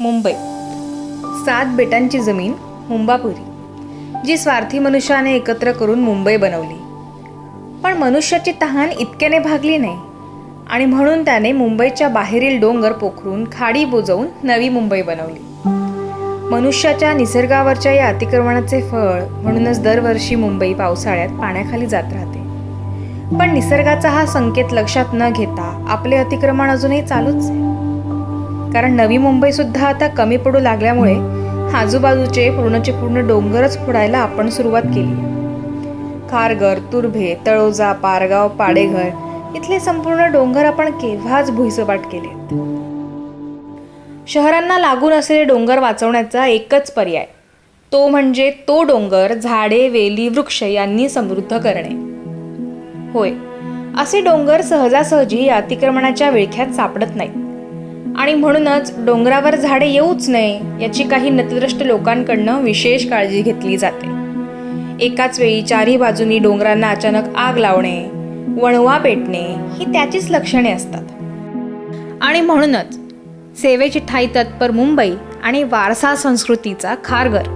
मुंबई. सात बेटांची जमीन मुंबापुरी. जी स्वार्थी मनुष्याने एकत्र करून मुंबई बनवली. पण मनुष्याची तहान इतक्याने भागली नाही. आणि म्हणून त्याने मुंबईच्या बाहेरील डोंगर पोखरून खाडी बुजवून नवी मुंबई बनवली. मनुष्याच्या निसर्गावरच्या या अतिक्रमणाचे फळ म्हणूनच दरवर्षी मुंबई पावसाळ्यात पाण्याखाली जात राहते. पण निसर्गाचा हा संकेत लक्षात न घेता आपले अतिक्रमण अजूनही चालूच आहे. कारण नवी मुंबई सुद्धा आता कमी पडू लागल्यामुळे आजूबाजूचे पूर्णचे पूर्ण डोंगरच फोडायला आपण सुरुवात केली. खारघर तुर्भे तळोजा पारगाव पाडेघर इथले संपूर्ण डोंगर आपण केव्हाच भुईसपाट केले. शहरांना लागून असलेले डोंगर वाचवण्याचा एकच पर्याय. तो म्हणजे तो डोंगर झाडे वेली वृक्ष यांनी समृद्ध करणे. होय असे डोंगर सहजासहजी अतिक्रमणाच्या विळख्यात सापडत नाहीत. आणि म्हणूनच डोंगरावर झाडे येऊच नये याची काही नतद्रष्ट लोकांकडनं विशेष काळजी घेतली जाते. एकाच वेळी चारही बाजूनी डोंगरांना अचानक आग लावणे वणवा पेटणे ही त्याचीच लक्षणे असतात. आणि म्हणूनच सेवेची ठाई तत्पर मुंबई आणि वारसा संस्कृतीचा खारघर.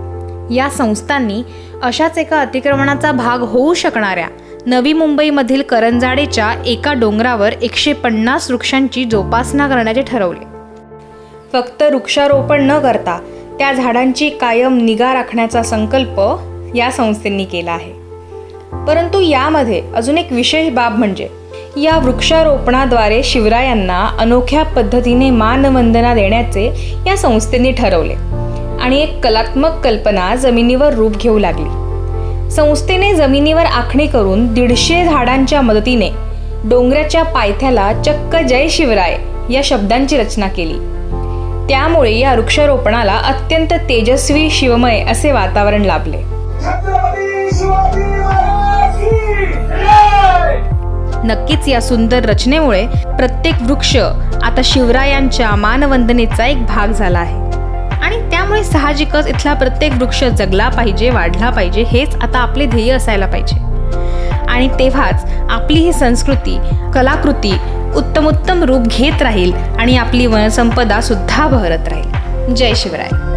या संस्थांनी अशाच एका अतिक्रमणाचा भाग होऊ शकणाऱ्या नवी मुंबईमधील करंजाडेच्या एका डोंगरावर एकशे पन्नास वृक्षांची जोपासना करण्याचे ठरवले. फक्त वृक्षारोपण न करता त्या झाडांची कायम निगा राखण्याचा संकल्प या संस्थेंनी केला आहे. परंतु यामध्ये अजून एक विशेष बाब म्हणजे या वृक्षारोपणाद्वारे शिवरायांना अनोख्या पद्धतीने मानवंदना देण्याचे या संस्थेने ठरवले आणि एक कलात्मक कल्पना जमिनीवर रूप घेऊ लागली. संस्थेने जमिनीवर आखणी करून दीडशे झाडांच्या मदतीने डोंगराच्या पायथ्याला चक्क जय शिवराय या शब्दांची रचना केली. त्यामुळे या वृक्षारोपणाला अत्यंत तेजस्वी शिवमय असे वातावरण लाभले! नक्कीच या सुंदर रचनेमुळे प्रत्येक वृक्ष आता शिवरायांच्या मानवंदनेचा एक भाग झाला आहे. आणि त्यामुळे साहजिकच इथला प्रत्येक वृक्ष जगला पाहिजे वाढला पाहिजे हेच आता आपले ध्येय असायला पाहिजे. आणि तेव्हाच आपली ही संस्कृती कलाकृती उत्तमोत्तम रूप घेत राहील आणि आपली वनसंपदा सुद्धा बहरत राहील. जय शिवराय.